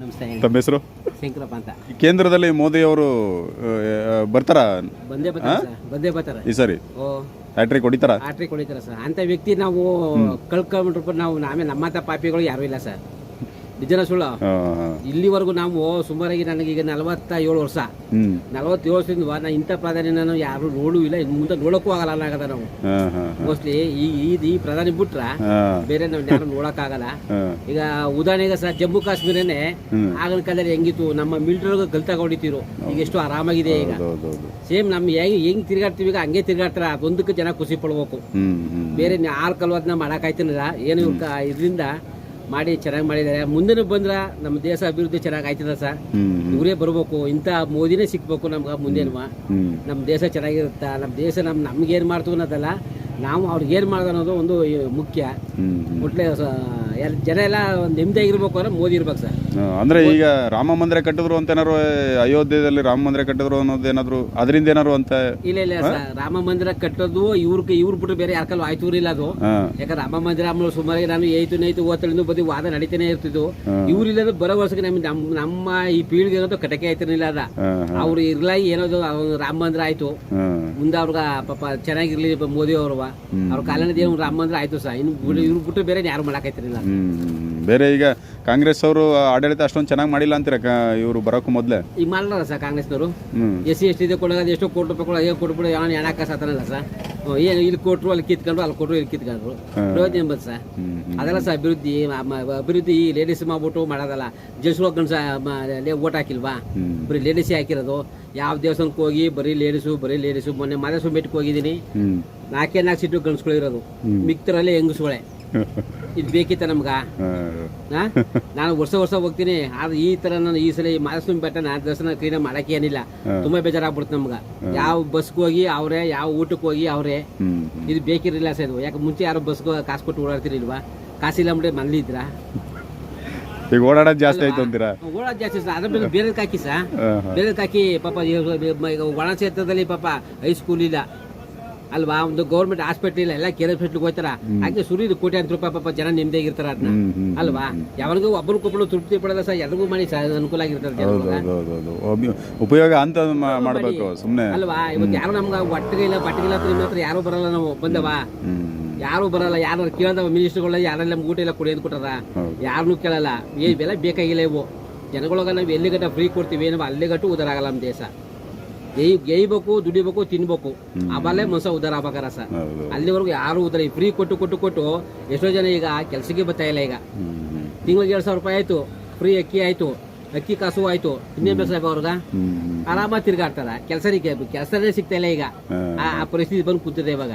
ನಮಸ್ತೆ. ಹೇಳಿ ತಮ್ಮ ಹೆಸರು? ಶಂಕರಪ್ಪ ಅಂತ. ಕೇಂದ್ರದಲ್ಲಿ ಮೋದಿ ಅವರು ಬರ್ತಾರ? ಬಂದೇ ಬರ್ತಾರೆ ಸರ್ ಬಂದೇ ಬರ್ತಾರೆ. ಈ ಸರಿ? ಓ. ಹ್ಯಾಟ್ರಿಕ್ ಹೊಡಿತಾರ ಆಟ್ರಿ ಕೊಡಿತಾರೆ ಸರ್. ಅಂತ ವ್ಯಕ್ತಿ ನಾವು ಕಳ್ಕೊಂಡ್ಬಿಟ್ರು ನಾವು ನಾವೇ ನಮ್ಮಂಥ ಪಾಪಿಗಳು ಯಾರು ಇಲ್ಲ ಸರ್. ನಿಜನ ಸುಳ್ಳ? ಇಲ್ಲಿವರೆಗೂ ನಾವು ಸುಮಾರಾಗಿ ನನಗೆ ಈಗ ನಲವತ್ತ ಏಳು ವರ್ಷ ನಲವತ್ತೇಳು ವರ್ಷದಿಂದ ನಾನು ಇಂಥ ಪ್ರಧಾನಿ ನಾನು ಯಾರು ನೋಡೂ ಇಲ್ಲ ಇನ್ನು ಮುಂದೆ ನೋಡಕ್ಕೂ ಆಗಲ್ಲ ಅನ್ನಾಗದ ನಾವು. ಮೋಸ್ಟ್ಲಿ ಈ ಈ- ಈ ಪ್ರಧಾನಿ ಬಿಟ್ರ ಬೇರೆ ನಾವು ಯಾರು ನೋಡಕ್ಕಾಗಲ್ಲ. ಈಗ ಉದಾಹರಣೆಗೆ ಸರ್ ಜಮ್ಮು ಕಾಶ್ಮೀರನೆ. ಆಗಿನ ಕಾಲದಲ್ಲಿ ಹೆಂಗಿತ್ತು ನಮ್ಮ ಮಿಲಿಟರಿ ಕಲ್ತಾಗ ತಗೊಂಡಿತ್ತಿರು ಈಗ ಎಷ್ಟು ಆರಾಮಾಗಿದೆ ಈಗ. ಸೇಮ್ ನಮ್ ಹೆಂಗ್ ಹೆಂಗ್ ತಿರ್ಗಾಡ್ತೀವಿ ಈಗ ಹಂಗೆ ತಿರ್ಗಾಡ್ತಾರ ಅದೊಂದಕ್ಕೆ ಜನ ಖುಷಿ ಪಡ್ಬೇಕು. ಬೇರೆ ಆರು ಕಲ್ವಾದ್ನ ಮಾಡಕ್ ಆಯ್ತಿಲ್ಲ. ಏನು ಇದರಿಂದ ಮಾಡಿ ಚೆನ್ನಾಗಿ ಮಾಡಿದ್ದಾರೆ. ಮುಂದಿನ ಬಂದ್ರ ನಮ್ಮ ದೇಶ ಅಭಿವೃದ್ಧಿ ಚೆನ್ನಾಗಿ ಆಯ್ತದ ಸರ್? ಇವರೇ ಬರ್ಬೇಕು. ಇಂಥ ಮೋದಿನೇ ಸಿಕ್ಬೇಕು ನಮ್ಗೆ ಮುಂದೇನುವ? ನಮ್ಮ ದೇಶ ಚೆನ್ನಾಗಿರುತ್ತ? ನಮ್ಮ ದೇಶ ನಮ್ ನಮ್ಗೆ ಏನ್ ಮಾಡ್ತು ಅನ್ನೋದಲ್ಲ ನಾವು ಅವ್ರಿಗೆ ಏನ್ ಮಾಡೋದು ಅನ್ನೋದು ಒಂದು ಮುಖ್ಯ. ಒಟ್ಲೆ ಜನ ಎಲ್ಲ ನೆಮ್ಮದಿಯಾಗಿರ್ಬೇಕು ಅಂದ್ರೆ ಮೋದಿ ಇರ್ಬೇಕು ಸರ್. ಅಂದ್ರೆ ಈಗ ರಾಮ ಮಂದಿರ ಕಟ್ಟಿದ್ರು ಅಂತ ಏನಾದ್ರು ಅಯೋಧ್ಯೆಯಲ್ಲಿ ರಾಮ ಮಂದಿರ ಕಟ್ಟಿದ್ರು ಅನ್ನೋದು ಏನಾದ್ರು ಅದರಿಂದ ಏನಾರು ಅಂತ ಇಲ್ಲ ಇಲ್ಲ ಸರ್ ರಾಮ ಮಂದಿರ ಕಟ್ಟೋದು ಇವ್ರಿಗೆ ಇವ್ರು ಬಿಟ್ಟು ಬೇರೆ ಯಾರ ಕಲ್ಲು ಆಯ್ತು ಇಲ್ಲ ಅದು. ಯಾಕಂದ್ರೆ ರಾಮ ಮಂದಿರ ಆಮೇಲೆ ಸುಮಾರು ನಾನು ಏಯ್ತು ನೈತು ಓದ್ತಳಿಂದ ಬದಿ ವಾದ ನಡೀತಾನೆ ಇರ್ತಿದ್ದು ಇವ್ರು ಇಲ್ಲದ ಬರೋ ವರ್ಷಕ್ಕೆ ನಮ್ಮ ನಮ್ಮ ನಮ್ಮ ಈ ಪೀಳಿಗೆ ಅನ್ನೋದು ಕಟಕೆ ಆಯ್ತಿರ್ಲಿಲ್ಲ ಅದ. ಅವ್ರು ಇರ್ಲ ಏನೋದು ರಾಮ ಮಂದಿರ ಆಯ್ತು. ಮುಂದೆ ಅವ್ರಿಗೆ ಪಾಪ ಚೆನ್ನಾಗಿರ್ಲಿ ಮೋದಿ ಅವ್ರವ ಅವ್ರ ಕಾಲನದ ಏನು ರಾಮ ಮಂದಿರ ಆಯ್ತು ಸರ್. ಇನ್ನು ಇವ್ರು ಬಿಟ್ಟು ಬೇರೆ ಯಾರು ಮಾಡಾಕೈತಿರಲಿಲ್ಲ. ಬೇರೆ ಈಗ ಕಾಂಗ್ರೆಸ್ ಅವರು ಆಡಳಿತ ಅಷ್ಟೊಂದು ಚೆನ್ನಾಗಿ ಮಾಡಿಲ್ಲ ಅಂತೀರ ಇವರು ಬರೋಕ್ಕೂ ಮೊದಲೇ? ಈಗ ಮಾಡಲ್ಲ ಸರ್ ಕಾಂಗ್ರೆಸ್ನವರು? ಎಸ್ ಸಿ ಎಸ್ ಟಿ ಕೊಡೋದು ಎಷ್ಟೋ ಕೋಟಿ ರೂಪಾಯಿ ಕೊಡೋದು ಏನು ಕೊಟ್ಬಿಡು ಯಾವ ಹೆಣಾಕ ಸಾತಾನಲ್ಲ ಸರ್. ಏನು ಇಲ್ಲಿ ಕೊಟ್ಟರು ಅಲ್ಲಿ ಕಿತ್ಕೊಂಡ್ರು ಅಲ್ಲಿ ಕೊಟ್ಟರು ಇಲ್ಲಿ ಕಿತ್ಕೊಂಡ್ರು. ಪ್ರಯೋಜನ ಎಂಬುದು ಸರ್. ಅದೆಲ್ಲ ಸರ್ ಅಭಿವೃದ್ಧಿ ಅಭಿವೃದ್ಧಿ ಈ ಲೇಡೀಸ್ ಮಾಡ್ಬಿಟ್ಟು ಮಾಡೋದಲ್ಲ. ಜೆಂಟ್ಸ್ ಸರ್ ಓಟ್ ಹಾಕಿಲ್ವಾ? ಬರೀ ಲೇಡೀಸೇ ಹಾಕಿರೋದು. ಯಾವ ದೇವಸ್ಥಾನಕ್ಕೆ ಹೋಗಿ ಬರೀ ಲೇಡೀಸು ಬರೀ ಲೇಡೀಸು ಮೊನ್ನೆ ಮಾದೇಶ್ವರ ಬೆಟ್ಟಕ್ಕೆ ಹೋಗಿದ್ದೀನಿ. ನಾಲ್ಕೇ ನಾಲ್ಕು ಸೀಟು ಗಂಡ್ಸ್ಗಳು ಇರೋದು. ಮಿಕ್ತರಲ್ಲಿ ಹೆಂಗಸ್ಗಳೇ. ಇದು ಬೇಕಿತ್ತ ನಮ್ಗ? ನಾನು ವರ್ಷ ವರ್ಷ ಹೋಗ್ತೀನಿ ಆದ್ರೆ ಈ ತರ ನಾನು ಈ ಸಲ ಮಾದೇಶ್ವರ ಬೆಟ್ಟ ನಾನು ದರ್ಶನ ಕ್ಲೀನ್ ಮಾಡಕ್ಕೆ ಏನಿಲ್ಲ. ತುಂಬಾ ಬೇಜಾರಾಗ್ಬಿಡುತ್ತೆ ನಮ್ಗ. ಯಾವ ಬಸ್ಗೆ ಹೋಗಿ ಅವ್ರೆ ಯಾವ ಊಟಕ್ಕೆ ಹೋಗಿ ಅವ್ರೆ. ಇದು ಬೇಕಿರಲಿಲ್ಲ ಸರ್ ಇದು. ಯಾಕೆ ಮುಂಚೆ ಯಾರು ಬಸ್ಗೆ ಕಾಸು ಕೊಟ್ಟು ಓಡಾಡ್ತಿರ್ಲಿಲ್ವಾ? ಕಾಸಿಲ್ಲ ಅಂದ್ರೆ ಮನೇಲಿ ಇದ್ರಾ ಈಗ ಓಡಾಡೋದು ಜಾಸ್ತಿ ಆಯ್ತು ಅಂತೀರಾ? ಜಾಸ್ತಿ ಸರ್. ಅದ್ರ ಮೇಲೆ ಬೇರೆ ಹಾಕಿ ಸರ್. ಹಾ. ಬೇರೆ ಹಾಕಿ ಪಾಪ ಒಣ ಕ್ಷೇತ್ರದಲ್ಲಿ ಪಾಪ ಹೈಸ್ಕೂಲ್ ಇಲ್ಲ. ಅಲ್ವಾ? ಒಂದು ಗೌರ್ಮೆಂಟ್ ಹಾಸ್ಪಿಟಲ್ ಇಲ್ಲ ಎಲ್ಲ ಕೇರ್ ಹಾಸ್ಪಿಟ್ಲ್ಗೆ ಹೋಗ್ತಾರ? ಹಾಗೆ ಸುರಿದು ಕೋಟ್ಯಾಂತರ ರೂಪಾಯಿ ಪಾಪ ಜನ ನೆಮ್ಮದಿಯಾಗಿರ್ತಾರ ಅದನ್ನ ಅಲ್ವಾ? ಕೊಬ್ಬರು ಒಬ್ಬರಿಗೊಬ್ಬರು ತೃಪ್ತಿ ಪಡೆದ ಸರ್ ಎಲ್ರಿಗೂ ಮಾಡಿ ಅನುಕೂಲ ಆಗಿರ್ತಾರೆ ಉಪಯೋಗ ಅಂತ ಮಾಡಬೇಕು ಸುಮ್ನೆ. ಅಲ್ವಾ? ಇವತ್ತು ಯಾರು ನಮ್ಗೆ ಒಟ್ಟಿಗೆ ಇಲ್ಲ ಬಟ್ಟಿಗೆ ಇಲ್ಲ ನಿಮ್ಮ ಹತ್ರ ಯಾರು ಬರಲ್ಲ ನಾವು ಬಂದವ? ಯಾರು ಬರಲ್ಲ ಯಾರು ಕೇಳ್ದವ ಮಿನಿಸ್ಟರ್ಗಳ ಯಾರೆಲ್ಲ ನಮ್ಗೆ ಊಟ ಇಲ್ಲ ಕೊಡಿ ಅಂತ ಕೊಟ್ಟಾರ. ಯಾರನ್ನೂ ಕೇಳಲ್ಲ. ಇವೆಲ್ಲ ಬೇಕಾಗಿಲ್ಲ ಇವು. ಜನಗಳಿಗೆ ನಾವು ಎಲ್ಲಿಗಟ್ಟ ಫ್ರೀ ಕೊಡ್ತೀವಿ ಏನೋ ಅಲ್ಲಿಗಟ್ಟು ಉದರಾಗಲ್ಲ ನಮ್ಮ ದೇಶ. ಗೈ ಗೈಬೇಕು ದುಡಿಬೇಕು ತಿನ್ಬೇಕು. ಆಮೇಲೆ ಮನುಷ್ಯ ಉದ್ದಾರ ಆಗ್ಬೇಕಾರ ಸರ್ ಅಲ್ಲಿವರೆಗೂ ಯಾರು ಉದಾರ ಫ್ರೀ ಕೊಟ್ಟು ಕೊಟ್ಟು ಕೊಟ್ಟು ಎಷ್ಟೋ ಜನ ಈಗ ಕೆಲಸಕ್ಕೆ ಬರ್ತಾ ಇಲ್ಲ ಈಗ. ತಿಂಗಳಿಗೆ ಎರಡು ಸಾವಿರ ರೂಪಾಯಿ ಆಯ್ತು. ಫ್ರೀ ಅಕ್ಕಿ ಆಯ್ತು. ಅಕ್ಕಿ ಕಾಸು ಆಯ್ತು. ಇನ್ನೇನ್ ಬೇಸ ಅವ್ರದ ಆರಾಮ ಆರಾಮಾಗಿ ತಿರ್ಗಾಡ್ತಾರ. ಕೆಲಸ ಕೆಲಸನೇ ಸಿಗ್ತಾ ಇಲ್ಲ ಈಗ. ಆ ಆ ಪರಿಸ್ಥಿತಿ ಬಂದು ಕೂತಿದೆ ಇವಾಗ.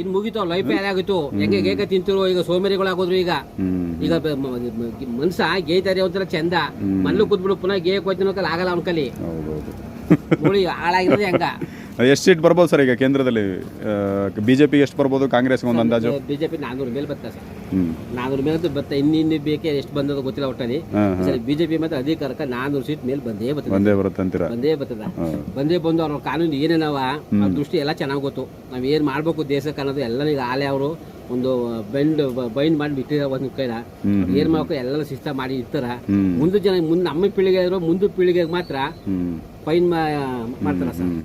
ಇನ್ ಮುಗಿತು ಲೈಫ್ ಯಾರಾಗಿತ್ತು ಹೆಂಗೆ ಹೇಗೆ ತಿಂತಿರು ಈಗ ಸೋಮೇರಿಗಳಾಗೋದ್ರು ಈಗ. ಈಗ ಮನುಷ್ಯ ಮನ್ಸ ಗೇಯ್ತಾರೆ ಒಂಥರ ಚಂದ. ಮಲ್ಲು ಕೂತ್ಬಿಡು ಪುನಃ ಗೇಯಕ್ ಹೋಯ್ತು ಕಲ್ ಆಗಲ್ಲ ಅವ್ನ ಕಲಿ. ಹೌದೌದು ನೋಡಿ ಹಾಳಾಗಿರೋದು ಹೆಂಗ? ಎಷ್ಟು ಸೀಟ್ ಬರ್ಬೋದು ಸರ್ ಈಗ ಕೇಂದ್ರದಲ್ಲಿ? ಬಿಜೆಪಿ ಎಷ್ಟು ಬರ್ಬೋದು ಕಾಂಗ್ರೆಸ್ ಒಂದು ಅಂದಾಜು? ಬಿಜೆಪಿ ನಾನೂರು ಮೇಲೆ ಬರ್ತಾ ಸರ್. ಹ್ಮ್. ನಾನೂರು ಮೇಲೆ ಅಂತೂ ಬತ್ತ ಇನ್ನು ಇನ್ನು ಬೇಕೇ ಎಷ್ಟು ಬಂದದ ಗೊತ್ತಿಲ್ಲ ಒಟ್ಟಲ್ಲಿ. ಸರಿ ಬಿಜೆಪಿ ಮತ್ತೆ ಅಧಿಕಾರಕ್ಕೆ ನಾನೂರು ಸೀಟ್ ಮೇಲೆ ಬಂದೇ ಬರ್ತದೆ. ಬಂದೇ ಬರುತ್ತೆ ಅಂತೀರಾ? ಬಂದೇ ಬರ್ತದ. ಬಂದೇ ಬಂದು ಅವ್ರ ಕಾನೂನು ಏನೇನವ ಅವ್ರ ದೃಷ್ಟಿ ಎಲ್ಲ ಚೆನ್ನಾಗಿ ಗೊತ್ತು. ನಾವ್ ಏನ್ ಮಾಡಬೇಕು ದೇಶಕ್ಕೆ ಅನ್ನೋದು ಎಲ್ಲ ಈಗ ಆಲೆ ಅವರು. ಒಂದು ಬೆಂಡ್ ಬೈಂಡ್ ಮಾಡಿ ಬಿಟ್ಟಿರ ಒಂದು ಕೈಲ ಹ್ಮ್. ಏನ್ ಮಾಡ್ಬೇಕು ಎಲ್ಲ ಶಿಸ್ತ ಮಾಡಿ ಇರ್ತಾರ ಮುಂದೆ ಜನ ಮುಂದೆ ನಮ್ಮ ಪೀಳಿಗೆ ಮುಂದೆ ಪೀಳಿಗೆಗೆ ಮಾತ್ರ ಫೈನ್ ಮಾಡ್ತಾರ ಸರ್.